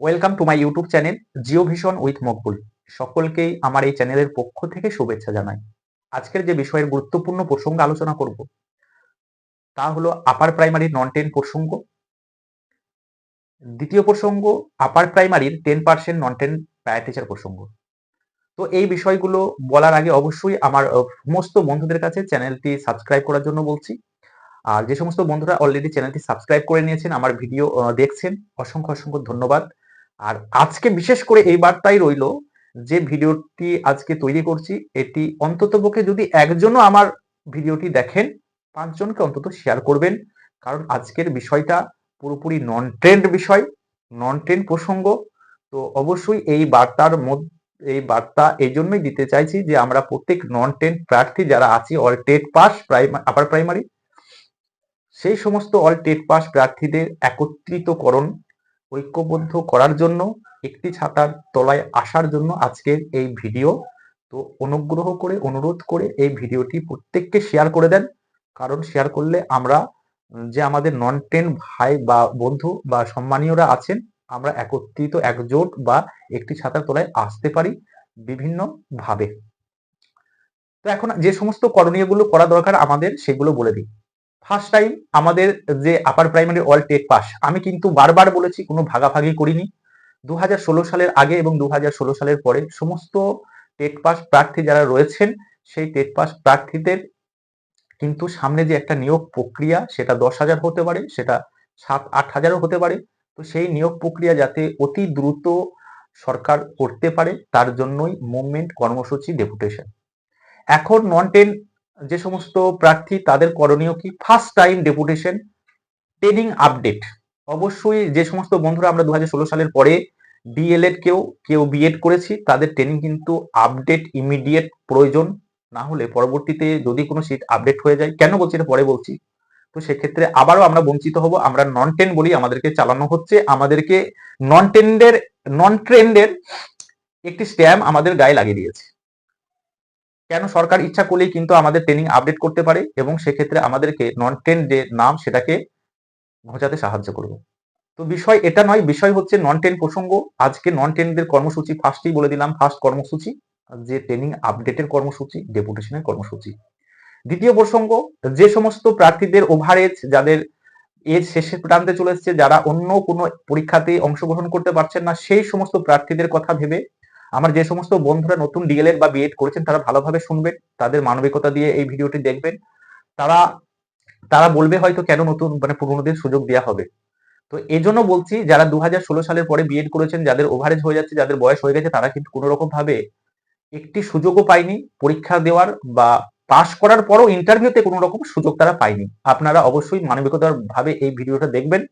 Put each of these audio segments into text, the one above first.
Welcome to my YouTube channel Geo Vision with Maqbool সকলকেই আমার এই চ্যানেলের পক্ষ থেকে শুভেচ্ছা জানাই। আজকের যে বিষয়ের গুরুত্বপূর্ণ প্রসঙ্গ আলোচনা করব, তা হলো আপার প্রাইমারি নন টেন প্রসঙ্গ। দ্বিতীয় প্রসঙ্গ upper প্রাইমারির ten percent non ten para teacher প্রসঙ্গ। তো এই বিষয়গুলো বলার আগে অবশ্যই আমার সমস্ত বন্ধুদের কাছে চ্যানেলটি সাবস্ক্রাইব করার জন্য বলছি। আর যে সমস্ত বন্ধুরা অলরেডি চ্যানেলটি সাবস্ক্রাইব করে নিয়েছেন, আমার ভিডিও দেখছেন, অসংখ্য অসংখ্য ধন্যবাদ। আর আজকে বিশেষ করে এই বার্তাই রইল যে ভিডিওটি আজকে তৈরি করছি, এটি অন্ততপক্ষে যদি একজনও আমার ভিডিওটি দেখেন, পাঁচজনকে অন্তত শেয়ার করবেন। কারণ আজকের বিষয়টা পুরোপুরি নন ট্রেন্ড বিষয় নন ট্রেন্ড প্রসঙ্গ। তো অবশ্যই এই বার্তার মধ্যে, এই বার্তা এই জন্যই দিতে চাইছি যে আমরা প্রত্যেক নন টেন প্রার্থী যারা আছি all TET pass primary upper primary সেই সমস্ত অল টেট পাস প্রার্থীদের একত্রিতকরণ ঐক্যবদ্ধ করার জন্য, একটি ছাতার তলায় আসার জন্য আজকের এই ভিডিও। তো অনুগ্রহ করে, অনুরোধ করে এই ভিডিওটি প্রত্যেককে শেয়ার করে দেন। কারণ শেয়ার করলে আমরা, যে আমাদের নন টেন ভাই বা বন্ধু বা সম্মানীয়রা আছেন, আমরা একত্রিত, একজোট বা একটি ছাতার তলায় আসতে পারি বিভিন্ন ভাবে তো এখন যে সমস্ত করণীয়গুলো করা দরকার আমাদের, সেগুলো বলে দিই। ফার্স্ট টাইম আমাদের যে upper primary all TET pass আমি কিন্তু বারবার বলেছি কোনো ভাগাভাগি করিনি। দু হাজার ষোলো সালের আগে এবং দু হাজার ষোলো সালের পরে সমস্ত টেট পাস প্রার্থী যারা রয়েছেন, সেই টেট পাস প্রার্থীদের কিন্তু সামনে যে একটা নিয়োগ প্রক্রিয়া, সেটা দশ হাজার হতে পারে, সেটা সাত, আট হাজারও হতে পারে। তো সেই নিয়োগ প্রক্রিয়া যাতে অতি দ্রুত সরকার করতে পারে, তার জন্যই মুভমেন্ট কর্মসূচি ডেপুটেশন এখন নন টেন যে সমস্ত প্রার্থী তাদের করণীয় কি? First time deputation training update অবশ্যই যে সমস্ত বন্ধুরা আমরা দু হাজার ষোলো সালের পরে ডিএলএড কেউ কেউ বিএড করেছি, তাদের ট্রেনিং কিন্তু আপডেট ইমিডিয়েট প্রয়োজন। না হলে পরবর্তীতে যদি কোনো সিট আপডেট হয়ে যায়, কেন বলছি এটা পরে বলছি? তো সেক্ষেত্রে আবারও আমরা বঞ্চিত হব, আমরা নন টেন বলি আমাদেরকে চালানো হচ্ছে। আমাদেরকে নন টেন্ডের নন ট্রেন্ডের একটি স্ট্যাম্প আমাদের গায়ে লাগিয়ে দিয়েছে। কেন সরকার ইচ্ছা করলেই কিন্তু আমাদের ট্রেনিং আপডেট করতে পারে এবং সেক্ষেত্রে আমাদেরকে নন ট্রেন যে নাম সেটাকে ঘোচাতে সাহায্য করবে। তো বিষয় এটা নয়, বিষয় হচ্ছে নন টেন প্রসঙ্গ। আজকে নন টেনদের কর্মসূচি ফার্স্টেই বলে দিলাম ফার্স্ট কর্মসূচি, যে ট্রেনিং আপডেটের কর্মসূচি ডেপুটেশনের কর্মসূচি। দ্বিতীয় প্রসঙ্গ, যে সমস্ত প্রার্থীদের ওভারেজ যাদের এজ শেষের প্রান্তে চলে এসেছে, যারা অন্য কোনো পরীক্ষাতে অংশগ্রহণ করতে পারছেন না, সেই সমস্ত প্রার্থীদের কথা ভেবে আমার যে সমস্ত বন্ধুরা নতুন ডিএলএড বা বিএড করেছেন, তারা ভালোভাবে শুনবেন, তাদের মানবিকতা দিয়ে এই ভিডিওটি দেখবেন। তারা তারা বলবে হয়তো কেন নতুন মানে পুরনোদের সুযোগ দেওয়া হবে। তো এই জন্য বলছি, যারা দু হাজার ষোলো সালের পরে বিএড করেছেন, যাদের ওভারেজ হয়ে যাচ্ছে, যাদের বয়স হয়ে গেছে, তারা কিন্তু কোনো রকম ভাবে একটি সুযোগও পায়নি পরীক্ষা দেওয়ার বা পাশ করার পরও ইন্টারভিউতে কোনো রকম সুযোগ তারা পায়নি। আপনারা অবশ্যই মানবিকতার ভাবে এই ভিডিওটা দেখবেন।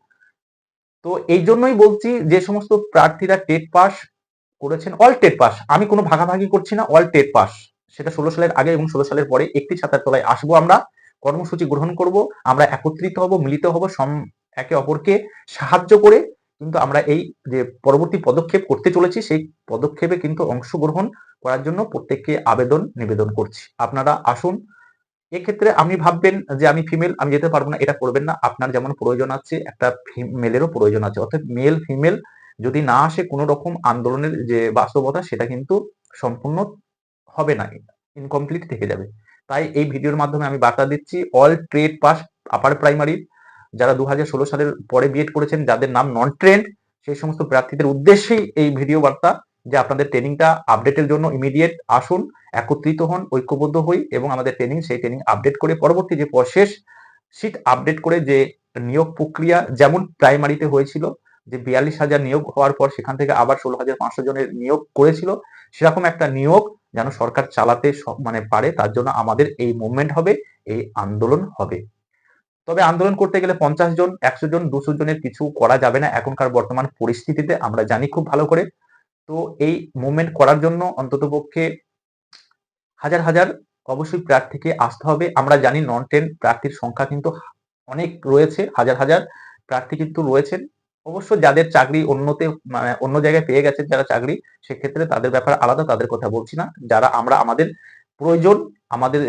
তো এই জন্যই বলছি, যে সমস্ত প্রার্থীরা টেট পাস করেছেন অল টেট পাস আমি কোনো ভাগাভাগি করছি না অল টেট পাস সেটা ষোলো সালের আগে এবং ষোলো সালের পরে একটি ছাতার তলায় আসব আমরা, কর্মসূচি গ্রহণ করব, আমরা একত্রিত হব, মিলিত হব, সম, একে অপরকে সাহায্য করে, কিন্তু আমরা এই যে পরবর্তী পদক্ষেপ করতে চলেছি, সেই পদক্ষেপে কিন্তু অংশগ্রহণ করার জন্য প্রত্যেককে আবেদন, নিবেদন করছি। আপনারা আসুন। এক্ষেত্রে আপনি ভাববেন যে আমি ফিমেল আমি যেতে পারব না, এটা করবেন না। আপনার যেমন প্রয়োজন আছে, একটা মেলেরও প্রয়োজন আছে। অর্থাৎ মেল ফিমেল যদি না আসে কোনো রকম আন্দোলনের যে বাস্তবতা, সেটা কিন্তু সম্পূর্ণ হবে না ইনকমপ্লিট থেকে যাবে। তাই এই ভিডিওর মাধ্যমে আমি বার্তা দিচ্ছি all trade pass upper primary যারা দু হাজার ষোলো সালের পরে বিএড করেছেন, যাদের নাম নন ট্রেন্ড সেই সমস্ত প্রার্থীদের উদ্দেশ্যেই এই ভিডিও বার্তা যে আপনাদের ট্রেনিংটা আপডেটের জন্য ইমিডিয়েট আসুন, একত্রিত হন, ঐক্যবদ্ধ হই এবং আমাদের ট্রেনিং সেই ট্রেনিং আপডেট করে পরবর্তী যে প্রসেস সিট আপডেট করে যে নিয়োগ প্রক্রিয়া যেমন প্রাইমারিতে হয়েছিল যে বিয়াল্লিশ হাজার নিয়োগ হওয়ার পর সেখান থেকে আবার ষোলো হাজার পাঁচশো জনের নিয়োগ করেছিল, সেরকম একটা নিয়োগ যেন সরকার চালাতে মানে পারে, তার জন্য আমাদের এই মুভমেন্ট হবে, এই আন্দোলন হবে। তবে আন্দোলন করতে গেলে পঞ্চাশ জন, একশো জন, দুশো জনের কিছু করা যাবে না, এখনকার বর্তমান পরিস্থিতিতে আমরা জানি খুব ভালো করে। তো এই মুভমেন্ট করার জন্য অন্তত পক্ষে হাজার হাজার অবশ্যই প্রার্থীকে আসতে হবে। আমরা জানি নন টেন প্রার্থীর সংখ্যা কিন্তু অনেক রয়েছে, হাজার হাজার প্রার্থী কিন্তু রয়েছেন। অবশ্য যাদের চাকরি অন্যতে মানে অন্য জায়গায় পেয়ে গেছেন যারা চাকরি, সেক্ষেত্রে তাদের ব্যাপার আলাদা তাদের কথা বলছি না। যারা আমরা, আমাদের প্রয়োজন, আমাদের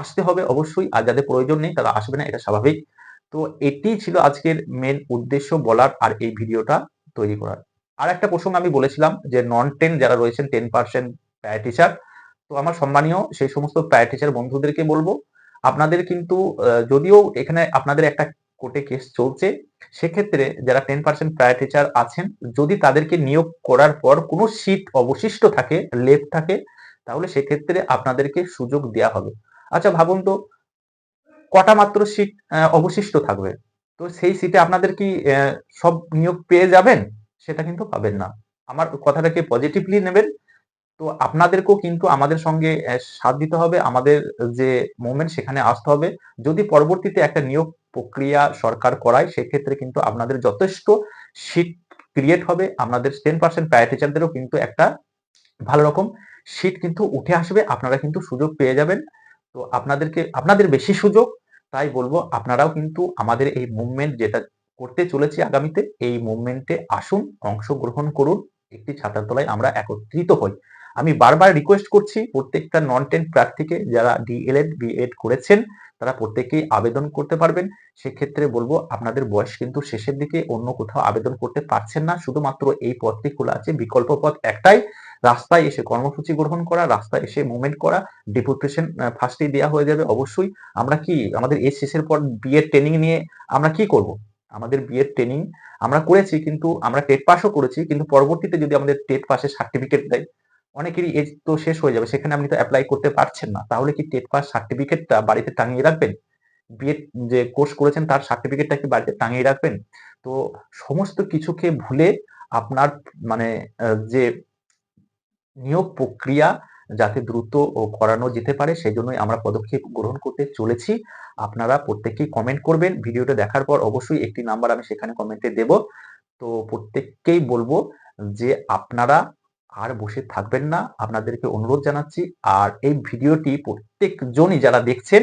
আসতে হবে অবশ্যই, আর যাদের প্রয়োজন নেই তারা আসবে না, এটা স্বাভাবিক। তো এটি ছিল আজকের মেন উদ্দেশ্য বলার আর এই ভিডিওটা তৈরি করার। আর একটা প্রসঙ্গ আমি বলেছিলাম যে নন টেন যারা রয়েছেন টেন পার্সেন্ট প্যারা টিচার তো আমার সম্মানীয় সেই সমস্ত প্যারা টিচার বন্ধুদেরকে বলব, আপনাদের কিন্তু যদিও এখানে আপনাদের একটা কোর্টে কেস চলছে, সেক্ষেত্রে যারা টেন পার্সেন্ট প্রায় টিচার আছেন, যদি তাদেরকে নিয়োগ করার পর কোনো সিট অবশিষ্ট থাকে লেফ থাকে, তাহলে সেক্ষেত্রে আপনাদেরকে সুযোগ দেওয়া হবে। আচ্ছা ভাবুন তো, কটা মাত্র সিট অবশিষ্ট থাকবে? তো সেই সিটে আপনাদের কি সব নিয়োগ পেয়ে যাবেন? সেটা কিন্তু পাবেন না। আমার কথাটাকে পজিটিভলি নেবেন তো আপনাদেরকেও কিন্তু আমাদের সঙ্গে সাথ দিতে হবে। আমাদের যে মুভমেন্ট সেখানে আসতে হবে। যদি পরবর্তীতে একটা নিয়োগ প্রক্রিয়া সরকার করায়, সেক্ষেত্রে কিন্তু আপনাদের যথেষ্ট সিট ক্রিয়েট হবে। আপনাদের টেন পার্সেন্ট প্রায় টিচারদেরও কিন্তু একটা ভালো রকম সিট কিন্তু উঠে আসবে। আপনারা কিন্তু সুযোগ পেয়ে যাবেন। তো আপনাদেরকে, আপনাদের বেশি সুযোগ। তাই বলব, আপনারাও কিন্তু আমাদের এই মুভমেন্ট যেটা করতে চলেছি আগামীতে, এই মুভমেন্টে আসুন, অংশগ্রহণ করুন। একটি ছাতার তলায় আমরা একত্রিত হই। আমি বারবার রিকোয়েস্ট করছি প্রত্যেকটা নন টেন প্রার্থীকে যারা ডিএলএড বিএড করেছেন, তারা প্রত্যেকেই আবেদন করতে পারবেন। সেক্ষেত্রে বলব আপনাদের বয়স কিন্তু শেষের দিকে অন্য কোথাও আবেদন করতে পারছেন না। শুধুমাত্র এই পথটি খোলা আছে, বিকল্প পথ একটাই। রাস্তায় এসে কর্মসূচি গ্রহণ করা, রাস্তায় এসে মুভমেন্ট করা ডিপুটেশন ফার্স্টেই দেওয়া হয়ে যাবে অবশ্যই। আমরা কি আমাদের এর শেষের পর বিএড ট্রেনিং নিয়ে আমরা কি করব? আমাদের বিএড ট্রেনিং আমরা করেছি কিন্তু আমরা টেট পাসও করেছি, কিন্তু পরবর্তীতে যদি আমাদের টেট পাসের সার্টিফিকেট দেয় অনেকেরই এজ তো শেষ হয়ে যাবে, সেখানে আপনি তো অ্যাপ্লাই করতে পারছেন না। তাহলে কি টেট পাস সার্টিফিকেটটা বাড়িতে টাঙিয়ে রাখবেন? বিএড যে কোর্স করেছেন তার সার্টিফিকেটটা কি বাড়িতে টাঙিয়ে রাখবেন? তো সমস্ত কিছুকে ভুলে আপনার মানে যে নিয়োগ প্রক্রিয়া যাতে দ্রুত করানো যেতে পারে সেই জন্যই আমরা পদক্ষেপ গ্রহণ করতে চলেছি। আপনারা প্রত্যেকেই কমেন্ট করবেন। ভিডিওটা দেখার পর অবশ্যই একটি নাম্বার আমি সেখানে কমেন্টে দেব। তো প্রত্যেককেই বলব যে আপনারা আর বসে থাকবেন না। আপনাদেরকে অনুরোধ জানাচ্ছি, আর এই ভিডিওটি প্রত্যেকজনই যারা দেখছেন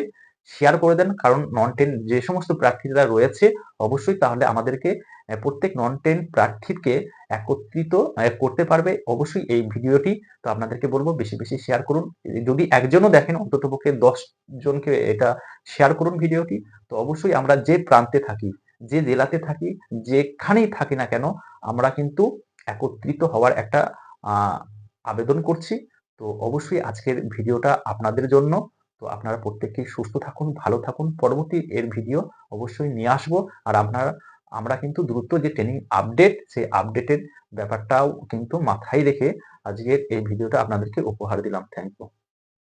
শেয়ার করে দেন। কারণ নন টেন যে সমস্ত প্রার্থীরা রয়েছে, অবশ্যই তাহলে আমাদেরকে প্রত্যেক নন টেন প্রার্থীকে একত্রিত করতে পারবে। অবশ্যই এই ভিডিওটি, তো আপনাদেরকে বলব, বেশি বেশি শেয়ার করুন। যদি একজনও দেখেন অন্তত পক্ষে দশ জনকে এটা শেয়ার করুন ভিডিওটি, তো অবশ্যই আমরা যে প্রান্তে থাকি, যে জেলাতে থাকি, যেখানেই থাকি না কেন, আমরা কিন্তু একত্রিত হওয়ার একটা আবেদন করছি। তো অবশ্যই আজকের ভিডিওটা আপনাদের জন্য। তো আপনারা প্রত্যেককে সুস্থ থাকুন, ভালো থাকুন। পরবর্তী এর ভিডিও অবশ্যই নিয়ে আসব। আর আপনারা, আমরা কিন্তু দ্রুত যে ট্রেনিং আপডেট সেই আপডেটের ব্যাপারটাও কিন্তু মাথায় রেখে আজকের এই ভিডিওটা আপনাদেরকে উপহার দিলাম। Thank you